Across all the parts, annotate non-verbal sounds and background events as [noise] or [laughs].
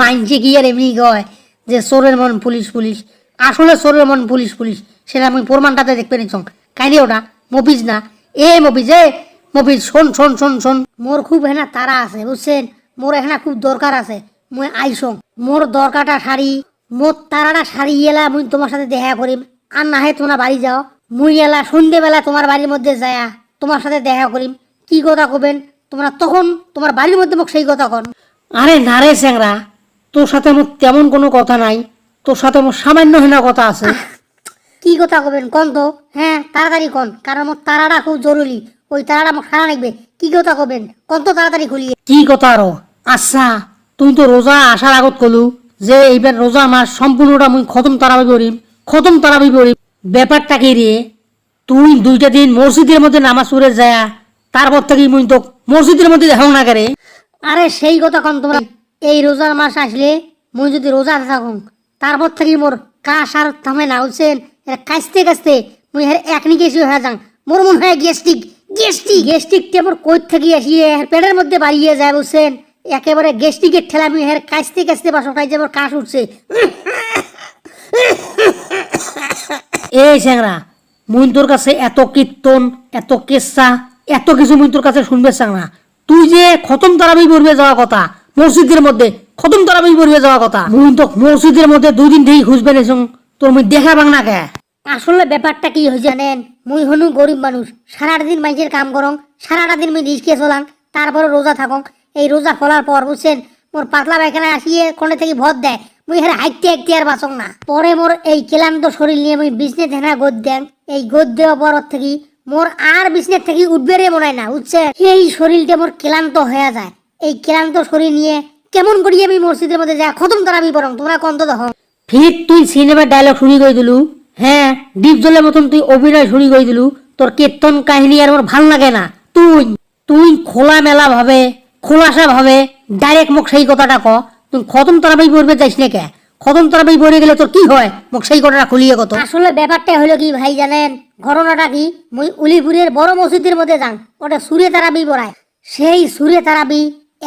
মানছে কি আর এমনি কয় যে চোরের মন পুলিশ পুলিশ, আসলে চোরের মন পুলিশ পুলিশ, সেটা আমি প্রমাণটাতে দেখতে নিচ্ছ কাইরে ওটা, মফিজ না। এ মফিজ এ মফিজ, শোন শোন শোন শোন। মোর খুব হেনা তারা আছে, বুঝছেন? মোর এখানে খুব দরকার আছে। মুই আইসং। মোর দরকারটা সারি মোর তারাটা সারি এলা মুই তোমার সাথে দেখা করিম। আর না হয় তোমরা বাড়ি যাও। মুই এলা সন্ধ্যেবেলা তোমার বাড়ির মধ্যে যায়া তোমার সাথে দেখা করিম। কি কথা কবেন? তোমরা তখন তোমার বাড়ির মধ্যে মোক সেই কথা কন। আরে না রে স্যাংরা তোর সাথে আমার তেমন কোনো কথা নাই তোর সাথে আমার সামান্য হেনা কথা আছে। [laughs] কি কথা কবেন? কন তো? হ্যাঁ তাড়াতাড়ি কন কারণ আমার তারাটা খুব জরুরি ওই তারাটা আমার সারা লাগবে। কি কথা কবেন? কন তো তাড়াতাড়ি খুলিয়ে। কি কথা আরও? আচ্ছা তুমি তো রোজা আসার আগত কলু যে এইবার রোজা মাস সম্পূর্ণটা মুই খতম তারাবি করিম খতম তারাবি করিম। ব্যাপারটা কি রে? তুই দুইটা দিন মসজিদের মধ্যে নামাজ পড়ে যায় তারপর থেকে মুই তো মসজিদের মধ্যে দেখাও না করে আরে সেই কথা কন তোমরা। এই রোজার মাস আসলে মুই যদি রোজা থাকুন তারপর থেকে মোর কাশ আর থামে না, বুঝছেন? এটা কাশতে কাশতে মুই হের এক নিকেশি হয়ে যান মোর মনে হয় গ্যাস্ট্রিক গ্যাস্ট্রিক। গ্যাস্ট্রিকটা মোর কই থেকে হের পেটের মধ্যে বাড়িয়ে যায়, বুঝছেন? একেবারে গ্যাস্ট্রিকের ঠেলা আমি হের কাশতে কাশতে বাসটাই যে মোর কাশ উঠছে। এই স্যাংরা মুই তোর কাছে এত কীর্তন, এত কেসা এত কিছু মুই তোর কাছে শুনবে স্যাংরা। তুই যে খতম তারাবি পড়বে যাওয়া কথা, মসজিদের মধ্যে খতম তারাবি পড়বে যাওয়া কথা। মুই তো মসজিদের মধ্যে দুই দিন থেকে খুঁজবে নেছং তোর মুই দেখা বাং না কে? আসলে ব্যাপারটা কি হয়েছে জানেন? মুই হনু গরিব মানুষ সারাটা দিন মাইজের কাম করং, সারাটা দিন মুই রিস্কে চলাং তারপরে রোজা থাকং। এই রোজা খোলার পর, বুঝছেন, মোর পাতলা পায়খানা আসিয়ে কোনে থেকে ভর দেয়, মুই হেরে হাইতে হাইতে আর বাঁচং না। পরে মোর এই ক্লান্ত শরীর নিয়ে মুই বিছনে হেনা গোদ দেন এই গোদ দেওয়া পর থেকে মোর আর বিছনের থেকে উঠবে রে মনে না বুঝছে এই শরীরটা মোর ক্লান্ত হয়ে যায়। এই ক্লান্ত শরীর নিয়ে কেমন করি আমি মসজিদের মধ্যে যা খতম তারাবি বরং তোমরা কন্ত দেখো। ফির তুই সিনেমার ডায়লগ শুনি গই দিলু? হ্যাঁ ডিপ জলের মতন তুই অভিনয় শুনি গই দিলু? তোর কীর্তন কাহিনী আর আমার ভালো লাগে না। তুই তুই খোলা মেলা ভাবে খোলাসা ভাবে ডাইরেক্ট মোক সেই কথাটা ক। তুই খতম তারাবি পড়বে যাইস না কে? খতম তারাবি পড়ে গেলে তোর কি হয়? মোক সেই কথাটা খুলিয়ে কত আসলে ব্যাপারটা হলো কি ভাই জানেন ঘটনাটা কি মুই উলিপুরের বড় মসজিদের মধ্যে যান ওটা সুরে তারাবি পড়ায় সেই সুরে তারাবি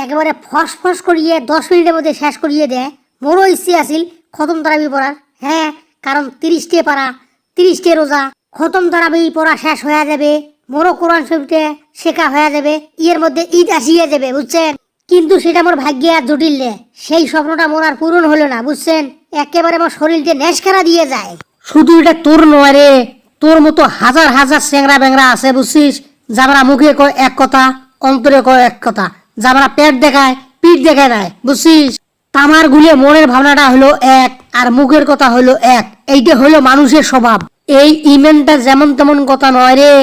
একেবারে ফস ফস করিয়ে দশ মিনিটের মধ্যে শেষ করিয়ে দেয়। মোরও ইচ্ছে আছিল খতম তারাবি পড়ার। হ্যাঁ কারণ তিরিশটে পারা, তিরিশটে রোজা, খতম তারাবি পড়া শেষ হয়ে যাবে মোরও কোরআন শরীফতে শেখা হয়ে যাবে, ইয়ের মধ্যে ঈদ আসিয়ে যাবে, বুঝছেন? কিন্তু সেটা মোর ভাগ্যে আর জটিল নে। সেই স্বপ্নটা মোর আর পূরণ হলো না, বুঝছেন? একেবারে আমার শরীরকে নেশখারা দিয়ে যায়। শুধু এটা তোর নয় রে। তোর মতো হাজার হাজার স্যাংরা ব্যাংরা আছে, বুঝছিস? যারা মুখে কয় এক কথা, অন্তরে কয় এক কথা। যারা পেট দেখায়, পিঠ দেখায় নাই, বুঝছিস? তামার গুলে মনের ভাবনাটা হলো এক, আর মুখের কথা হলো এক। এইটা হলো মানুষের স্বভাব। এই ইমেনটা যেমন তেমন কথা নয় রে।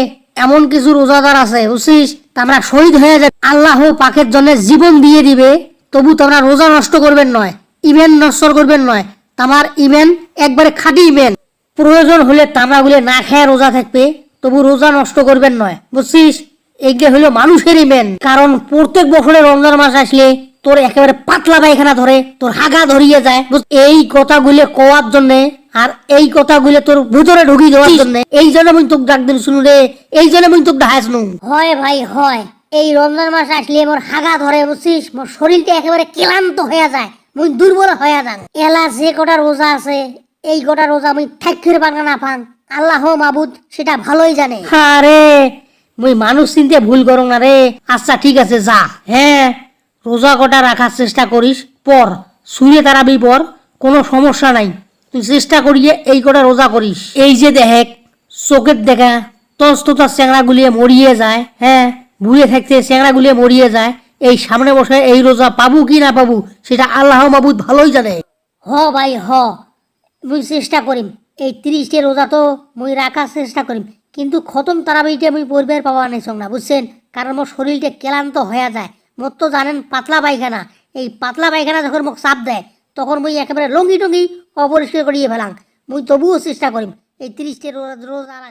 এমন কিছু রোজাদার আছে, বুঝছিস? তোমরা শহীদ হয়ে যাবে। আল্লাহ পাকের জন্য জীবন দিয়ে দিবে। তবু তোমরা রোজা নষ্ট করবেন নয়, ইমেন নষ্ট করবেন নয়। তোমার ইমেন একবারে খাঁটি ইমেন। প্রয়োজন হলে তামড়াগুলো না খেয়ে রোজা থাকবে তবু রোজা নষ্ট করবেন নয়। বুঝছিস? এইগুলো হলো মানুষেরই মেন কারণ প্রত্যেক বছরে রমজান মাস আসলে তোর একেবারে পাতলা পায়খানা ধরে তোর হাগা ধরিয়ে যায়। এই কথাগুলো কোয়ার জন্য আর এই কথাগুলো তোর ভিতরে ঢুকিয়ে দেওয়ার জন্য। এই জন্য আমি তোকে ডাক দিন শুনু রে। এই জন্য আমি তোকে ডাহাস নু হয় ভাই হয়। এই রমজান মাস আসলে মোর হাগা ধরে বুঝছিস? মোর শরীরটা একেবারে ক্লান্ত হয়ে যায়। মুই দুর্বল হয়ে যান। এলা যে কটা রোজা আছে এই গোটা রোজা আমি ঠেক করে পাঙ্গা না পাং আল্লাহ মাবুদ সেটা ভালোই জানে। আরে মুই মানুষ চিনতে ভুল করো না রে। আচ্ছা ঠিক আছে যা। হ্যাঁ রোজা গোটা রাখার চেষ্টা করিস পর। শুয়ে তারাবি পর। কোনো সমস্যা নাই। তুই চেষ্টা করিয়ে এই কটা রোজা করিস। এই যে দেখ চোখের দেখা তস তোতার চ্যাংড়া গুলিয়ে মরিয়ে যায় হ্যাঁ ভুয়ে থাকতে চ্যাংড়া গুলিয়ে মরিয়ে যায় এই সামনে বসে এই রোজা পাবো কি না পাবো সেটা আল্লাহ মাবুদ ভালোই জানে। হ ভাই হ। মুই চেষ্টা করিম। এই তিরিশটি রোজা তো মুই রাখার চেষ্টা করিম। কিন্তু খতম তারাবিটা মুই পরিবার পাওয়া নাই না বুঝছেন? কারণ মোর শরীরটা ক্লান্ত হয়ে যায়। মোর তো জানেন, পাতলা পায়খানা। এই পাতলা পায়খানা যখন মোক চাপ দেয়, তখন মুই একেবারে লঙ্গি টঙ্গি অপরিষ্কার করিয়ে ফেলাম মুই তবুও চেষ্টা করিম। এই তিরিশটি রোজা রাখা